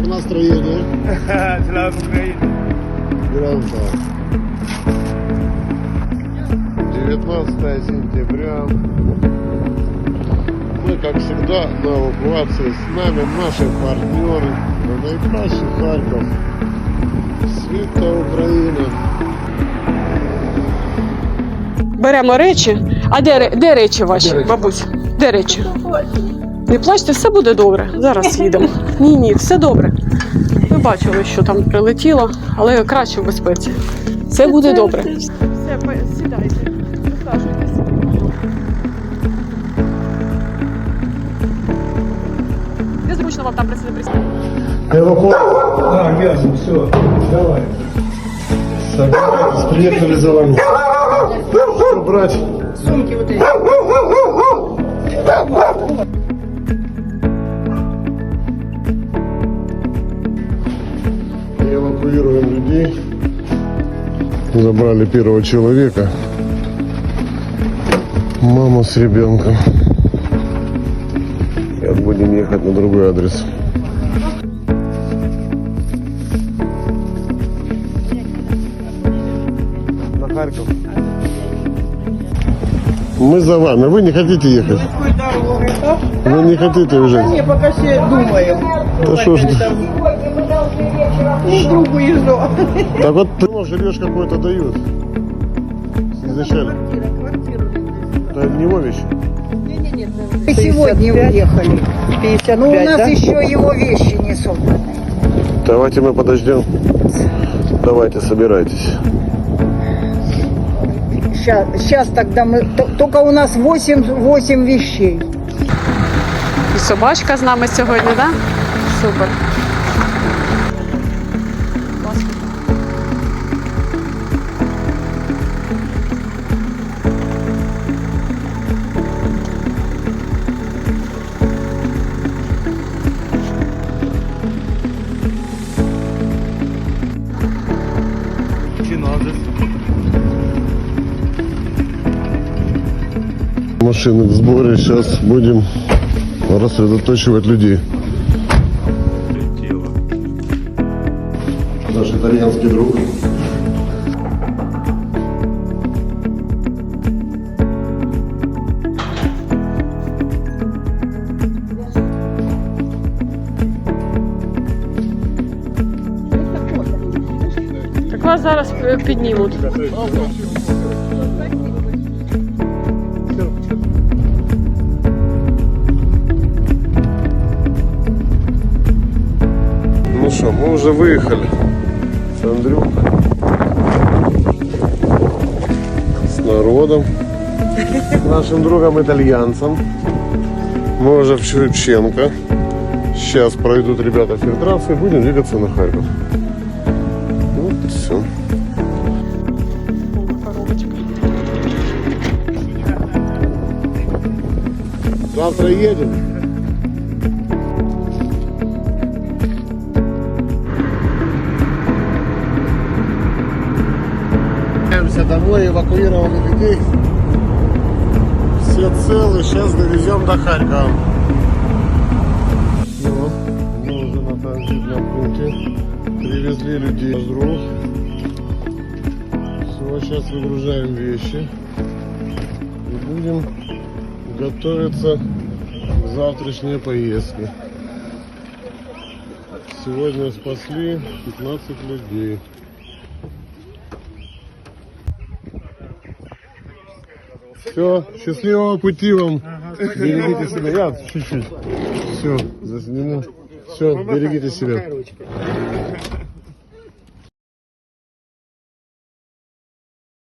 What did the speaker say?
Как настроение? Слава Україні! Громко. 19 сентября. Мы, как всегда, на эвакуации. С нами наши партнеры. На найкращий Харьков. Світа Україна. Беремо речі. А де, ре- де речі ваші, бабусь? Де речі? Не плачте, все буде добре. Зараз їдемо. Ні, ні, все добре. Ви бачили, що там прилетіло, але краще в безпеці. Все буде добре. Все, сідайте, присаджуйтесь. Незручно вам там присидіти. А, ясно, все, давай. Собирайтесь, приехали за вами. Брать. Эвакуируем Забрали первого человека. Маму с ребенком. Сейчас будем ехать на другой адрес. На Харьков. Мы за вами. Вы не хотите ехать? Вы не хотите уже? Не, пока все думаем. Да что ж? И другу езжу. Так вот, ты ну, жильешь какое-то дают. Изначально. Квартира, квартиру. Это не его вещи. Мы сегодня уехали. 55, Но у нас да? еще его вещи не собраны. Давайте мы подождем. Давайте, собирайтесь. Сейчас, сейчас тогда мы... Только у нас 8, 8 вещей. І собачка з нами сьогодні, так? Да? Супер. Машины в сборе. Сейчас будем рассредоточивать людей. Тіло. Наш итальянский друг. Так вас зараз е, піднімуть. Мы уже выехали с Андрюк. С народом. С нашим другом итальянцем. Мы уже в Шевченко. Сейчас пройдут ребята фильтрацию и будем двигаться на Харьков. Вот все. Завтра едем. Домой, эвакуировали людей. Все целы, сейчас довезем до Харькова. Ну, мы уже на транзитном пункте. Привезли людей с друг. Все, сейчас выгружаем вещи. И будем готовиться к завтрашней поездке. Сегодня спасли 15 людей. Все, счастливого пути вам. Берегите себя. Я чуть-чуть. Все, засниму. Все, берегите себя.